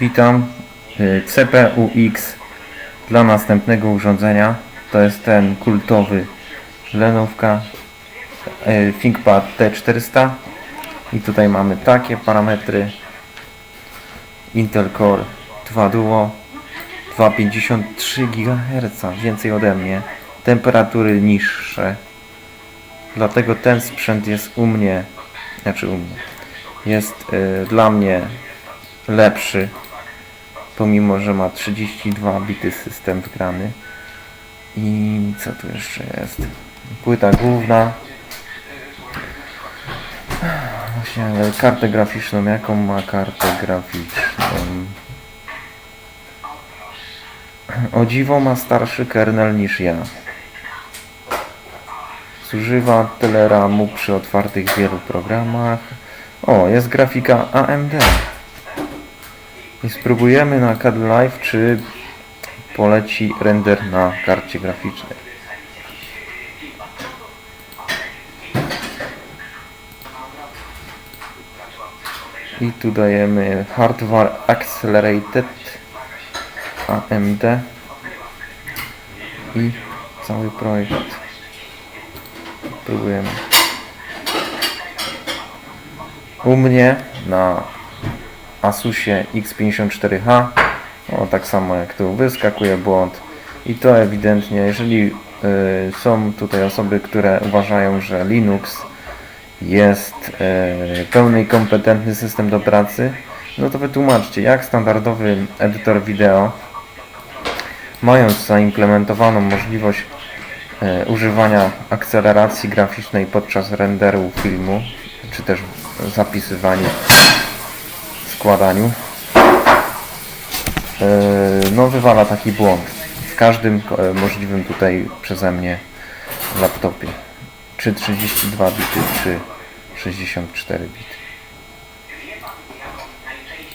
Witam. Y, CPUX dla następnego urządzenia. To jest ten kultowy Lenówka y, ThinkPad T400 i tutaj mamy takie parametry Intel Core 2 Duo 2,53 GHz więcej ode mnie temperatury niższe dlatego ten sprzęt jest u mnie znaczy u mnie jest y, dla mnie lepszy pomimo, że ma 32 bity system wgrany. I co tu jeszcze jest? Płyta główna. Właśnie, ale kartę graficzną jaką ma kartę graficzną? O dziwo ma starszy kernel niż ja. Zużywa tyle ramu przy otwartych wielu programach. O, jest grafika AMD i spróbujemy na CAD Live, czy poleci render na karcie graficznej. I tu dajemy Hardware Accelerated AMD i cały projekt. Próbujemy. U mnie na Asusie X54H. O tak samo jak tu wyskakuje błąd. I to ewidentnie jeżeli y, są tutaj osoby, które uważają, że Linux jest y, pełny i kompetentny system do pracy no to wytłumaczcie jak standardowy edytor wideo mając zaimplementowaną możliwość y, używania akceleracji graficznej podczas renderu filmu czy też zapisywaniu składaniu e, no wywala taki błąd. W każdym e, możliwym tutaj przeze mnie laptopie. Czy 32 bity czy 64 bity